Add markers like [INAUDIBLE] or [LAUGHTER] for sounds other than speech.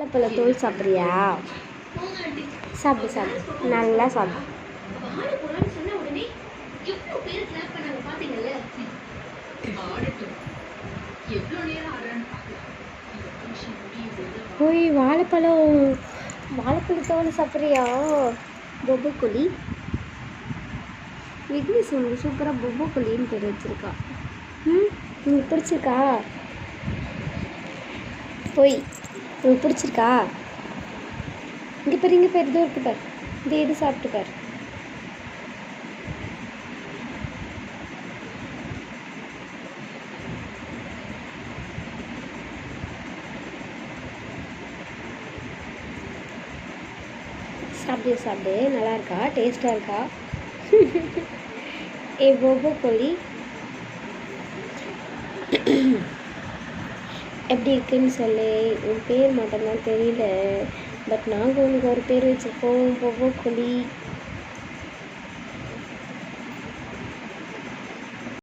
வாழைப்பழ தோல் சாப்பிட்றியா? சாப்பிடு சாப்பிடு. நல்லா சாப்பிடு. போய் வாழைப்பழம். வாழைப்பழ தோல் சாப்பிட்றியா? பொபு குழி விக்னேஷ் உங்களுக்கு சூப்பராக பொபு குழின்னு பேர் வச்சிருக்கா. ம் உங்களுக்கு பிடிச்சிருக்கா? போய். உங்களுக்கு பிடிச்சிருக்கா? இங்கே பாரு இங்கே பாரு இதோ இருக்கு பாரு. இது சாப்பிட்டு பாரு. சாப்பிடு சாப்பிடு. நல்லா இருக்கா? டேஸ்ட்டாக இருக்கா? [LAUGHS] ஏ பொப்பு கோழி. எப்படி இருக்குன்னு சொல்லு. உன் பேர் மட்டும்தான் தெரியல. பட் நாங்கள் உனக்கு ஒரு பேர் வச்சுருக்கோம். பொவ்வோ குழி